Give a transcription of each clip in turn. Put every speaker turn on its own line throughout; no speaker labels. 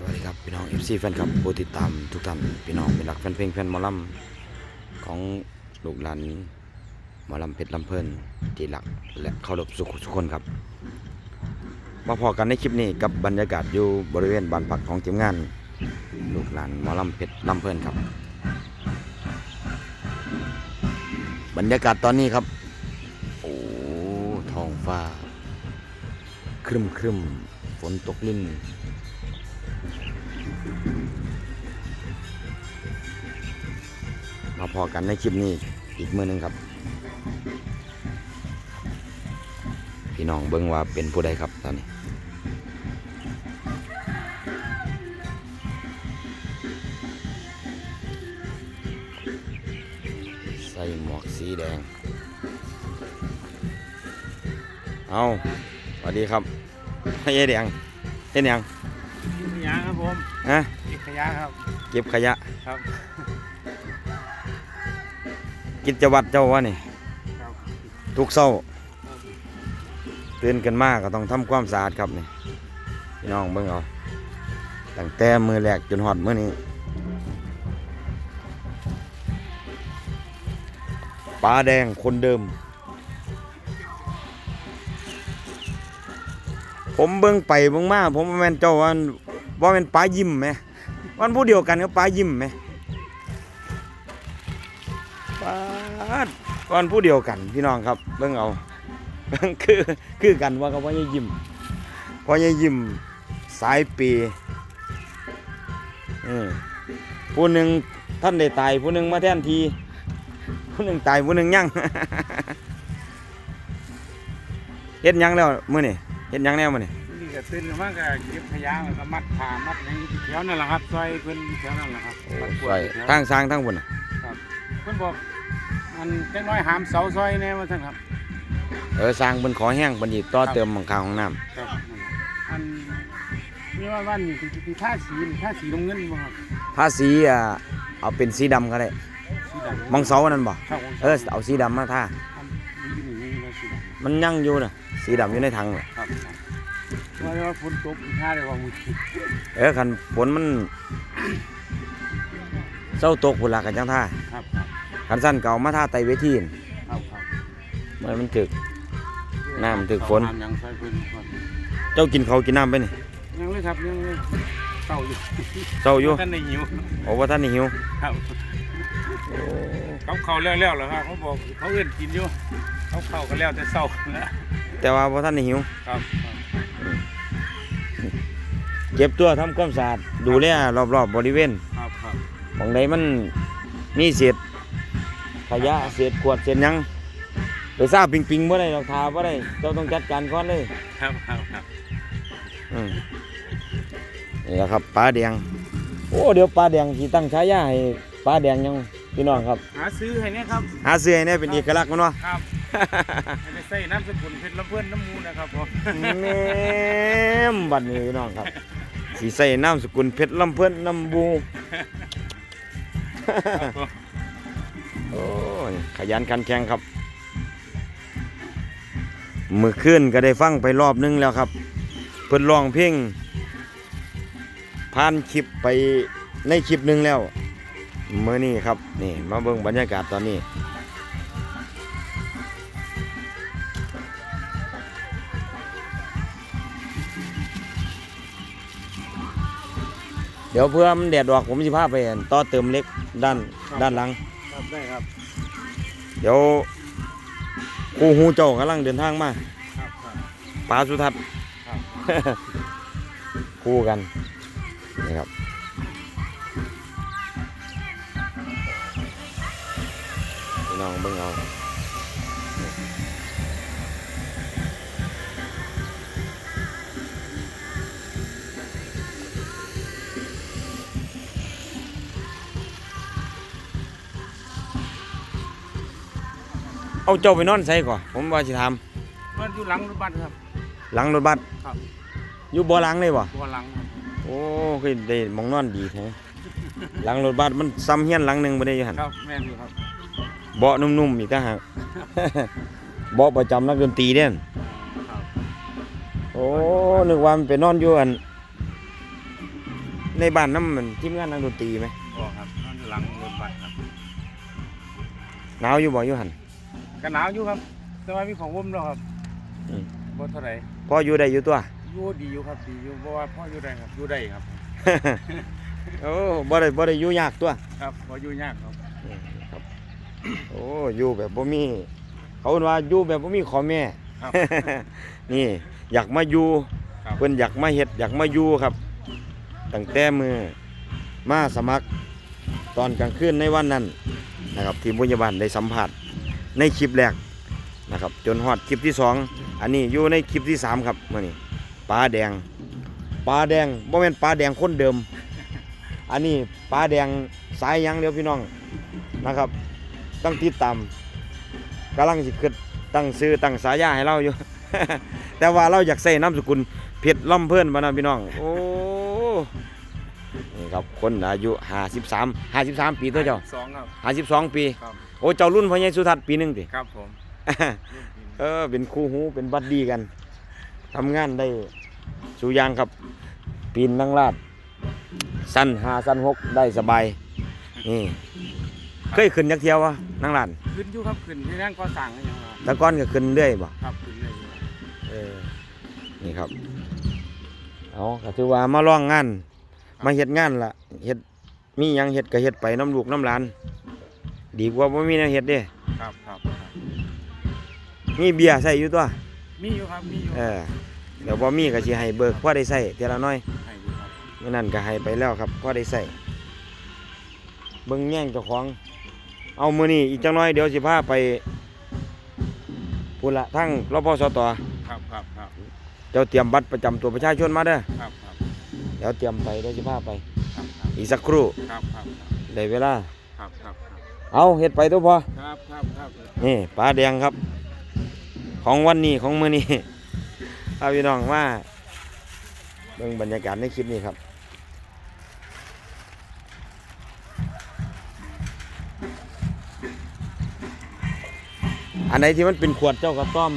สวัสดีครับพี่น้อง FC แฟนคลับผู้ติดตามทุกท่านพี่น้องเป็นหลักแฟนเพลงแฟนมอลำของลูกหลานมอลำเพชรลำเพลินที่หลักและเคารพสุขทุกคนครับ มาพอกันในคลิปนี้กับบรรยากาศอยู่บริเวณบ้านพักของทีมงาน ลูกหลานมอลำเพชรลำเพลินครับ บรรยากาศตอนนี้ครับ โอ้ท้องฟ้า ครึมครึมฝนตกลิ่น มาพอกันในคลิปนี้อีกมือหนึงครับ พี่น้องเบิ่งว่าเป็นผู้ใดครับตอนนี้ใส่หมวกสีแดง เอาสวัสดีครับเฮ้ยแดงเห็นยัง
ขยะครับผม
ฮะ
เก็บขยะครับ
เก็บขยะ
ครับ
กิจวัตรเจ้าวะนี่ ทุกเช้าตื่นกันมากก็ต้องทำความสะอาดครับนี่พี่น้องเบิ่งเอาตั้งแต่มือแรกจนหอดมือนี้ปลาแดงคนเดิม ผมเบิ่งไปเบิ่งมาผมว่าแม่นเจ้าว่าว่าแม่นปลายิ้มไหมวันผู้เดียวกันกับปลายิ้มไหม ลาดวันผู้เดียวกันพี่น้องครับเบิ่งเอาเบิ่งคือคือกันว่ากับพ่อใหญ่ยิ้มพ่อใหญ่ยิ้มสายเปีเออผู้หนึ่งท่านได้ตายผู้หนึ่งมาแทนทีผู้หนึ่งตายผู้หนึ่งยังเฮ็ดหยังแล้วมื้อนี่เฮ็ดหยังแนวมื้อนี่
นี่ก็ตื่นมากก็เก็บขยะแล้วก็มัดผ้ามัดในแถวนั่นแหละครับซอยเพิ่นแถวนั่นแหละครับมัดกวา
ใส่
ดแถว
ทางสร้างทางพุ่นน่ะ
เพิ่นบอก มันจังน้อยหามเสาซอยแน่ว่าซั่นครับ
เออสร้างเพิ่นขอแห้งเพิ่นสิต่อเติมหลังคาห้องน้ำ
ครับ อันนี่ว่าวันนี้คือคือท่าสีนี่ท่าสีลงเงินบ่ครับ
ถ้าสีอะเอาเป็นสีดำก็ได้
สีดำ
มองเสานั่นบ่
ครับ
เออเอาสีดำมาทา
อันนี้นี่นี่นี่สีดำ
มันยังอยู่น่ะสีดำอยู่ในถังน่ะ
ครับครับว่าว่าฝนตกอีกท่าได้ว่ามือคิด
เออคันฝนมันเศร้าตกพุ่นละกันจังท่า
ครับครับ
คันสั้นเก่ามาท่าไตเวทีน
ครับครับ
เมื่อมันถึก น้ำถึกฝน
น้ำยังใส่เพิ่นก่อน
เจ้ากินเขาวกินน้ำไปนี่
ยังเลยครับยังเลยเศร้าอยู่
เศร้าอยู่
ท่านในหิว
โอ้ว่าท่านนี่หิว
ครับเขาเขาแล้วแล้วเหรอครับเขาบอกเขาเอื้นกินอยู่เขาเข้ากันแล้วแต่เศร้าแล้ว
แต่ว่าว่าท่านนี่หิว
ครับ
เก็บตัวทำความสะอาดดูแลรอบๆบริเวณ
ครับครับ
ของใดมันมีเศษ ขยะเศษขวดเศษหยังไปซาปิงปิงบ่ได้ดอกทาบ่ได้เจ้าต้องจัดการก่อนเลย
ครับครับครับ
อืมนี่แหละครับปลาแดงโอ้เดี๋ยวปลาแดงที่ตั้งฉายาให้ปลาแดงยังพี่น้องครับ
หาซื้อให้เนี่ยครับ
หาเสื้อให้แน่เป็นเอกลักษณ์มันวะ
ครับให้ได้ใส่น้ำสกุลเพชรลำเพื่อนน้ำมูลนะครับผม
แม่มบัดนี้พี่น้องครับ สีใส่น้ำสกุลเพชรลำเพื่อนลำบู
ครับผม
โอ้ยขยันขันแข็งครับ มือขึ้นก็ได้ฟังไปรอบนึงแล้วครับ เพิ่นร้องเพลงผ่านคลิปไปในคลิปหนึงแล้วเมื่อนี้ครับนี่มาเบิ่งบรรยากาศตอนนี้เดี๋ยวเพื่อมันแดดออกผมสิพาไปอั่นต่อเติมเล็กด้านด้านหลัง
ได้ครับ
เดี๋ยวครูฮูเจ้ากำลังเดินทางมา
ครับครับ
ปาสุทัศน์
ครับ
คู่กันนี่ครับพี่น้องเบิ่งเอา เอาเจ้าไปนอนใส่ก่อนผมว่าสิถาม
มันอยู่หลังรถบัสครับ
หลังรถบัส
ครับ
อยู่บ่หลังเลยบ่
ตัวหลังครับ
โอ้คือได้หมองนอนดีแท้หลังรถบัสมันซ้ำเฮียนหลังหนึงบ่ได้อยู่หั่น
ครับแม่นอยู่ครับ
เบาะนุ่มๆอีกต่างหาก เบาะประจำนักดนตรีเด้น
ครับ
โอ้นึกว่ามันไปนอนอยู่อันในบ้านน้ำมันทีมงานนักดนตรีไหม
บอกครับนอนอยู่หลังรถบัสครับ
หนาวอยู่บ่อยู่หัน
ก็หนาวอยู่ครับ แต่ว่ามีของวุ่มแล้วครับ
อืม
บ่เท่าไหร่
พออยู่ได้อยู่ตัว
อยู่ดีอยู่ครับดีอยู่เพราะว่าพ่ออยู่ได้ครับอยู่ได้ครับ
โอ้บ่ได้บ่ได้อยู่ยากตัว
ครับบ่อยู่ยากครับ
ครับ โอ้อยู่แบบบ่มี เขาเอิ้นว่าอยู่แบบบ่มีขอแม่
ครับ
นี่ อยากมาอยู่
ครับ
เพิ่นอยากมาเฮ็ดอยากมาอยู่ครับ ตั้งแต่มือมาสมัคร ตอนกลางคืนในวันนั้นนะครับ ทีมพยาบาลได้สัมผัส ในคลิปแรกนะครับจนฮอดคลิปที่สองอันนี้อยู่ในคลิปที่สามครับมื่อนี้ปลาแดงปลาแดงบ่แม่นปลาแดงคนเดิม อันนี้ปลาแดงสายหยังเดียวพี่น้องนะครับต้องติดตามกำลังสิขึ้นตั้งซื้อตั้งสายาให้เราอยู่ แต่ว่าเราอยากใส่นามสกุลเพชรล่ำเพื่อนบ้านะพี่น้องโอ้นี่ครับคนอายุ53 53ปีตัวเจ้า
สองครับ
52ปี
ครับ
โอ้เจ้ารุ่นพ่อใหญ่สุทัศน์ปีหนึงติ
ครับผม
เออเป็นคู่หูเป็นบัดดีกันทำงานได้สู่อยางครับ ปีนนั่งลาด สั้นหาสั้นหกได้สบายนี่เคยขึ้นยักเที่ยววะนั่งลาด
ขึ้นอยู่ครับขึ้นที่นั่งก็สั่งกันอย่างเรา
แต่ก้อนก็ขึ้นเรื่อยบ่
ครับขึ้นเลยอยู่
เออนี่ครับเอาก็ถือว่ามาลองงาน มาเฮ็ดงานล่ะเฮ็ดมีหยังเฮ็ดก็เฮ็ดไปน้ำลูกน้ำหลาน ดีกว่าบ่มีแนวเฮ็ดเด้
ครับครับครับ
มีเบียร์ใส่อยู่ตัว
มีอยู่ครับ มีอยู่
เออเดี๋ยวบ่มีก็สิให้เบิกพอได้ใส่เทีละน้อย
ให้อยู่ครับ
มื้อนั้นก็ให้ไปแล้วครับพอได้ใส่เบิ่งแย่งเจ้าของ เอามื้อนี้อีกจังน้อยเดี๋ยวสิพาไปพุ่นละทั้งรพสต
ครับครับครับ
เจ้าเตรียมบัตรประจำตัวประชาชนมาเด้อ
ครับครับ
เดี๋ยวเตรียมไปเดี๋ยวสิพาไป
ครับครับ
อีกสักครู่
ครับครับ
ได้เวลา
ครับครับครับ
เอาเฮ็ดไปตัวพอ
ครับครับครับ
นี่ปลาแดงครับ ของวันนี้ของมื้อนี้พาพี่น้องมาเบิ่งบรรยากาศในคลิปนี้ครับอันไหนที่มันเป็นขวดเจ้าก็ต้อม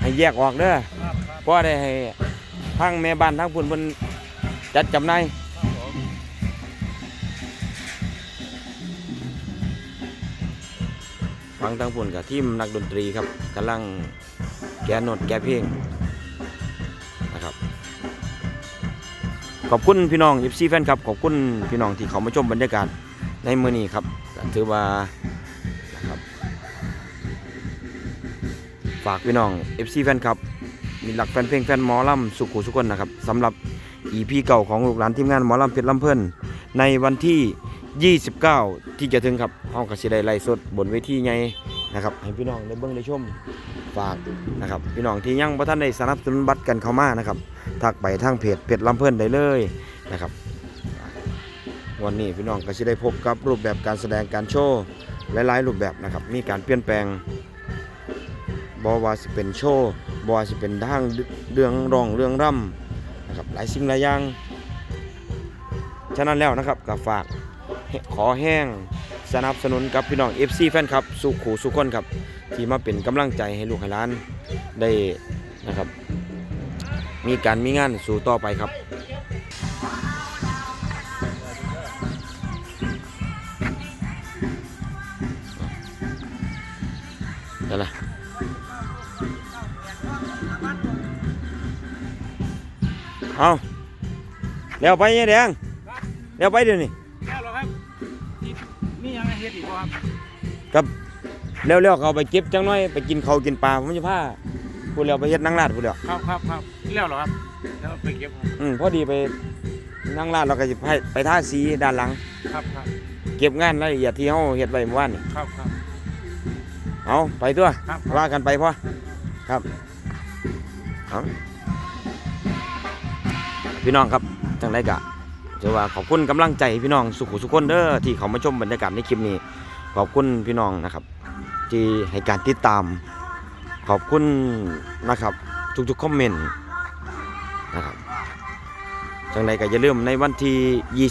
ให้แยกออกเด้อ
ครับครับ
เพราะได้ให้ทั้งแม่บ้านทั้งพุ่นเพิ่นจัดจำหน่าย ฟังทั้งพุ่นกับทีมนักดนตรีครับกำลังแกนดแกเพลงนะครับ ขอบคุณพี่น้อง FC แฟนครับ ขอบคุณพี่น้องที่เขามาชมบรรยากาศในมือนี้ครับถือว่านะครับฝากพี่น้อง FC แฟนครับมีหลักแฟนเพลงแฟนหมอลำสุขุสุคนนะครับสำหรับ EP เก่าของลูกหลานทีมงานหมอลำเพชรลำเพลินในวันที่ 29 ที่จะถึงครับห้องกสิได้ไล่สดบนเวทีใหญ่นะครับให้พี่น้องได้เบิ่งได้ชมฝากนะครับพี่น้องที่ยังบ่ทันได้สนับสนุนบัตรกันเข้ามานะครับทักไปทางเพจเพจลำเพิ่นได้เลยนะครับ วันนี้พี่น้องก็สิได้พบกับรูปแบบการแสดงการโชว์หลายๆรูปแบบนะครับ มีการเปลี่ยนแปลงบอว่าสิเป็นโชว์บอว่าสิเป็นทางเรื่องร้องเรื่องร่ำนะครับหลายสิ่งหลายอย่างฉะนั้นแล้วนะครับก็ฝาก ขอแห้งสนับสนุนกับพี่น้อง FC แฟนครับสุขูสุขคนครับ ที่มาเป็นกำลังใจให้ลูกให้หล้านได้นะครับ มีการมีงานสู่ต่อไปครับนั่นแหละเอาเดี๋ยวไปเนี่ยแดงเดี๋ยวไปเดี๋ยวนี้
เร็
วๆเขาไปเก็บจังน้อยไปกินเขาวกินปลาผมจะพาพูดแล้วไปเฮ็ดนั่งลาดพูดแล้ว
ครับครับครับแล้วเหรอครับแล้วไปเก็บครับ
อืมพอดีไปนั่งลาดเราก็จะไปไปท่าสีด้านหลัง
ครับครับ
เก็บงานรายละเอียดที่เฮาเฮ็ดไว้เมื่อวานนี่
ครับครับ
เอาไปตัว
ครับ
ว่ากันไปพ่อครับเอาพี่น้องครับจังไดกะจะว่าขอบคุณกำลังใจพี่น้องสุขุสุขคนเด้อที่เขามาชมบรรยากาศในคลิปนี้ ขอบคุณพี่น้องนะครับ ที่ให้การติดตาม ขอบคุณนะครับ ทุกๆคอมเมนต์นะครับจังไดก็อย่าลืมในวันที่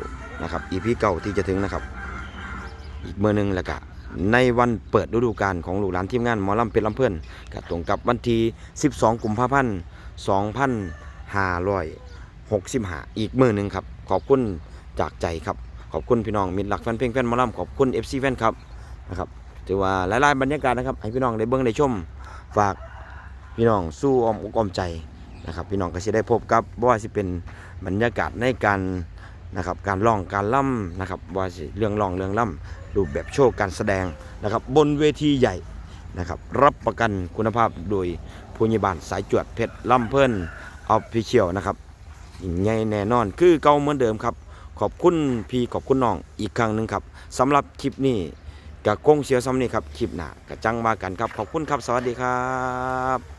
29นะครับ EP เก่าที่จะถึงนะครับ อีกเมื่อหนึงแล้วก็ในวันเปิดฤดูกาลของลูกหลานทีมงานหมอลำเป็นลำเพื่อนก็ตรงกับวันที่12 กุมภาพันธ์2565 อีกมือหนึ่งครับ ขอบคุณจากใจครับ ขอบคุณพี่น้องมิตรหลักแฟนเพลงแฟนหมอลำขอบคุณ FC แฟนครับนะครับ ถือว่าหลายๆบรรยากาศนะครับ ให้พี่น้องได้เบิ่งได้ชมฝากพี่น้องสู้อมอกอ้อมใจนะครับ พี่น้องก็จะได้พบกับบ่ว่าสิเป็นบรรยากาศในการนะครับการร้องการล่ำนะครับว่าสิเรื่องร้องเรื่องล่ำรูปแบบโชว์การแสดงนะครับ บนเวทีใหญ่นะครับรับประกันคุณภาพโดยผู้ใหญ่บ้านสายจวดเพชรล่ำเพิ่นออฟฟิเชียลนะครับยิ่งใหญ่แน่นอนคือเก่าเหมือนเดิมครับ ขอบคุณพี่ขอบคุณน้องอีกครั้งหนึ่งครับสำหรับคลิปนี้ กะกงเสียวซ้ำนี่ครับคลิปหน้ากับจังมากันครับขอบคุณครับสวัสดีครับ